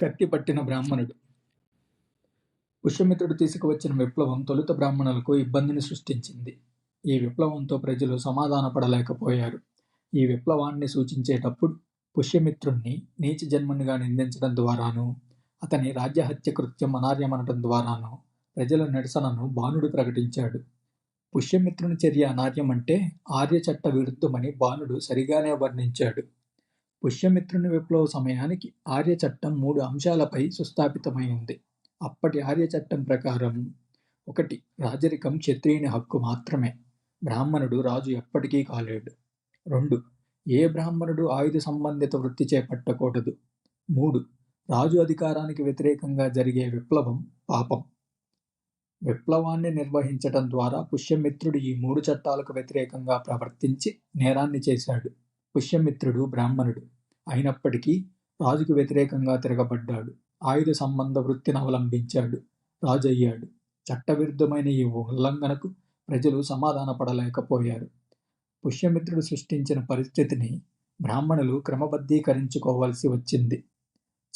కత్తి పట్టిన బ్రాహ్మణుడు. పుష్యమిత్రుడు తీసుకువచ్చిన విప్లవం తొలుత బ్రాహ్మణులకు ఇబ్బందిని సృష్టించింది. ఈ విప్లవంతో ప్రజలు సమాధానపడలేకపోయారు. ఈ విప్లవాన్ని సూచించేటప్పుడు పుష్యమిత్రుణ్ణి నీచ జన్మనిగా నిందించడం ద్వారాను అతని రాజ్యహత్య కృత్యం అనార్యమనటం ద్వారాను ప్రజల నిరసనను బాణుడు ప్రకటించాడు. పుష్యమిత్రుని చర్య అనార్యం అంటే ఆర్య చట్ట విరుద్ధమని బాణుడు సరిగానే వర్ణించాడు. పుష్యమిత్రుని విప్లవ సమయానికి ఆర్య చట్టం మూడు అంశాలపై సుస్థాపితమై ఉంది అప్పటి ఆర్య చట్టం ప్రకారం ఒకటి రాజరికం క్షత్రియుని హక్కు మాత్రమే. బ్రాహ్మణుడు రాజు ఎప్పటికీ కాలేడు. రెండు ఏ బ్రాహ్మణుడు ఆయుధ సంబంధిత వృత్తి చేపట్టకూడదు. మూడు రాజు అధికారానికి వ్యతిరేకంగా జరిగే విప్లవం పాపం. విప్లవాన్ని నిర్వహించటం ద్వారా పుష్యమిత్రుడు ఈ మూడు చట్టాలకు వ్యతిరేకంగా ప్రవర్తించి నేరాన్ని చేశాడు. పుష్యమిత్రుడు బ్రాహ్మణుడు. అయినప్పటికీ రాజుకు వ్యతిరేకంగా తిరగబడ్డాడు. ఆయుధ సంబంధ వృత్తిని అవలంబించాడు. రాజు అయ్యాడు చట్టవిరుద్ధమైన ఈ ఉల్లంఘనకు ప్రజలు సమాధానపడలేకపోయారు. పుష్యమిత్రుడు సృష్టించిన పరిస్థితిని బ్రాహ్మణులు క్రమబద్ధీకరించుకోవాల్సి వచ్చింది.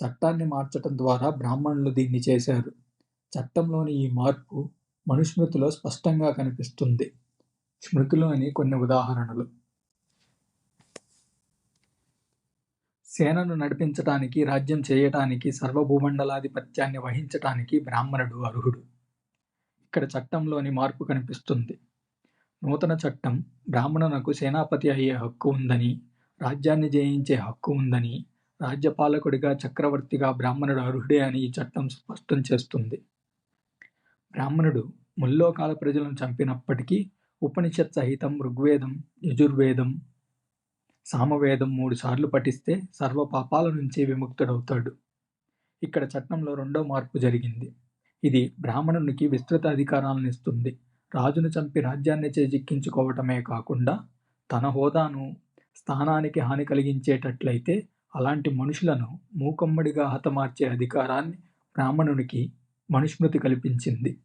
చట్టాన్ని మార్చటం ద్వారా బ్రాహ్మణులు దీన్ని చేశారు. చట్టంలోని ఈ మార్పు మనుస్మృతిలో స్పష్టంగా కనిపిస్తుంది. స్మృతిలోని కొన్ని ఉదాహరణలు. సేనను నడిపించటానికి రాజ్యం చేయటానికి సర్వభూమండలాధిపత్యాన్ని వహించటానికి బ్రాహ్మణుడు అర్హుడు. ఇక్కడ చట్టంలోని మార్పు కనిపిస్తుంది. నూతన చట్టం బ్రాహ్మణునకు సేనాపతి అయ్యే హక్కు ఉందని రాజ్యాన్ని జయించే హక్కు ఉందని రాజ్యపాలకుడిగా చక్రవర్తిగా బ్రాహ్మణుడు అర్హుడే అని ఈ చట్టం స్పష్టం చేస్తుంది. బ్రాహ్మణుడు ముల్లోకాల ప్రజలను చంపినప్పటికీ ఉపనిషత్ సహితం ఋగ్వేదం యజుర్వేదం సామవేదం మూడు సార్లు పఠిస్తే సర్వ పాపాల నుంచి విముక్తుడవుతాడు. ఇక్కడ చట్టంలో రెండో మార్పు జరిగింది. ఇది బ్రాహ్మణునికి విస్తృత అధికారాలను ఇస్తుంది. రాజును చంపి రాజ్యాన్ని చేజిక్కించుకోవటమే కాకుండా తన హోదాను స్థానానికి హాని కలిగించేటట్లయితే అలాంటి మనుషులను మూకమ్మడిగా హతమార్చే అధికారాన్ని బ్రాహ్మణునికి మనుస్మృతి కల్పించింది.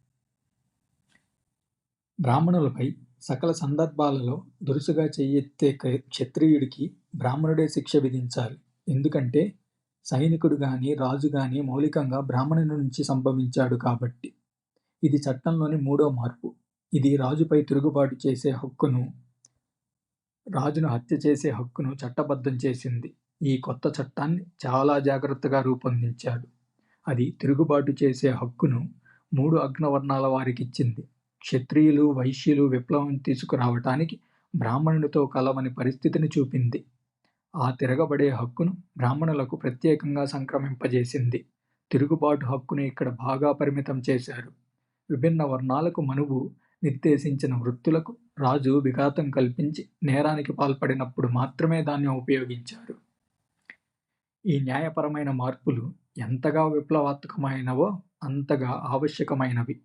బ్రాహ్మణులపై సకల సందర్భాలలో దురుసుగా చెయ్యెత్తే క్షత్రియుడికి బ్రాహ్మణుడే శిక్ష విధించాలి. ఎందుకంటే సైనికుడు గాని రాజు గాని మౌలికంగా బ్రాహ్మణుని నుంచి సంభవించాడు కాబట్టి. ఇది చట్టంలోని మూడో మార్పు. ఇది రాజుపై తిరుగుబాటు చేసే హక్కును రాజును హత్య చేసే హక్కును చట్టబద్ధం చేసింది. ఈ కొత్త చట్టాన్ని చాలా జాగ్రత్తగా రూపొందించాడు. అది తిరుగుబాటు చేసే హక్కును మూడు అగ్నవర్ణాల వారికి ఇచ్చింది క్షత్రియులు వైశ్యులు విప్లవం తీసుకురావటానికి బ్రాహ్మణునితో కలవని పరిస్థితిని చూపింది. ఆ తిరగబడే హక్కును బ్రాహ్మణులకు ప్రత్యేకంగా సంక్రమింపజేసింది. తిరుగుబాటు హక్కును ఇక్కడ బాగా పరిమితం చేశారు. విభిన్న వర్ణాలకు మనువు నిర్దేశించిన వృత్తులకు రాజు విఘాతం కల్పించి నేరానికి పాల్పడినప్పుడు మాత్రమే దాన్ని ఉపయోగించారు. ఈ న్యాయపరమైన మార్పులు ఎంతగా విప్లవాత్మకమైనవో అంతగా ఆవశ్యకమైనవి.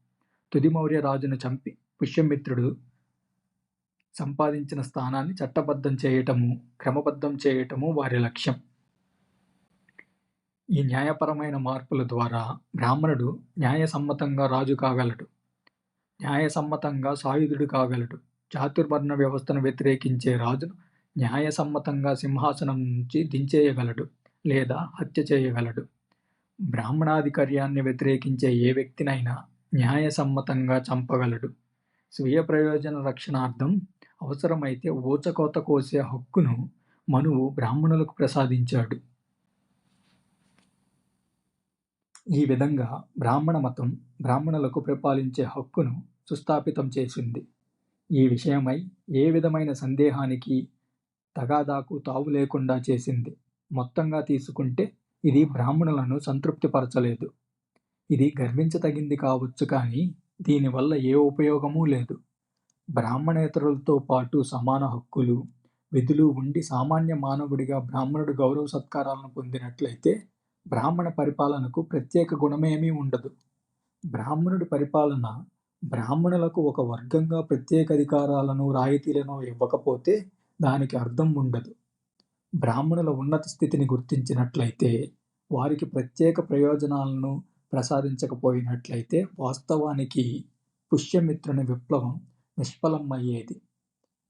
తుది మౌర్య రాజును చంపి పుష్యమిత్రుడు సంపాదించిన స్థానాన్ని చట్టబద్ధం చేయటము క్రమబద్ధం చేయటము వారి లక్ష్యం. ఈ న్యాయపరమైన మార్పుల ద్వారా బ్రాహ్మణుడు న్యాయసమ్మతంగా రాజు కాగలడు. న్యాయసమ్మతంగా సాయుధుడు కాగలడు. చాతుర్వర్ణ వ్యవస్థను వ్యతిరేకించే రాజును న్యాయసమ్మతంగా సింహాసనం నుంచి దించేయగలడు లేదా హత్య చేయగలడు. బ్రాహ్మణాధికార్యాన్ని వ్యతిరేకించే ఏ వ్యక్తినైనా న్యాయసమ్మతంగా చంపగలడు. స్వీయ ప్రయోజన రక్షణార్థం అవసరమైతే ఊచకోత కోసే హక్కును మనువు బ్రాహ్మణులకు ప్రసాదించాడు. ఈ విధంగా బ్రాహ్మణ మతం బ్రాహ్మణులకు పరిపాలించే హక్కును సుస్థాపితం చేసింది. ఈ విషయమై ఏ విధమైన సందేహానికి తగాదాకు తావు లేకుండా చేసింది. మొత్తంగా తీసుకుంటే ఇది బ్రాహ్మణులను సంతృప్తిపరచలేదు. ఇది గర్వించతగింది కావచ్చు కానీ దీనివల్ల ఏ ఉపయోగమూ లేదు. బ్రాహ్మణేతరులతో పాటు సమాన హక్కులు విధులు ఉండి సామాన్య మానవుడిగా బ్రాహ్మణుడు గౌరవ సత్కారాలను పొందినట్లయితే బ్రాహ్మణ పరిపాలనకు ప్రత్యేక గుణమేమీ ఉండదు. బ్రాహ్మణుడి పరిపాలన బ్రాహ్మణులకు ఒక వర్గంగా ప్రత్యేక అధికారాలను రాయితీలను ఇవ్వకపోతే దానికి అర్థం ఉండదు. బ్రాహ్మణుల ఉన్నత స్థితిని గుర్తించినట్లయితే వారికి ప్రత్యేక ప్రయోజనాలను ప్రసాదించకపోయినట్లయితే వాస్తవానికి పుష్యమిత్రుని విప్లవం నిష్ఫలం అయ్యేది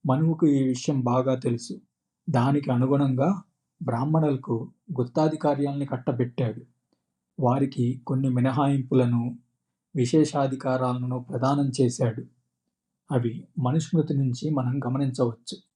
మనువుకు ఈ విషయం బాగా తెలుసు. దానికి అనుగుణంగా బ్రాహ్మణులకు గుత్తాధికార్యాల్ని కట్టబెట్టాడు. వారికి కొన్ని మినహాయింపులను విశేషాధికారాలను ప్రదానం చేశాడు. అవి మనుస్మృతి నుంచి మనం గమనించవచ్చు.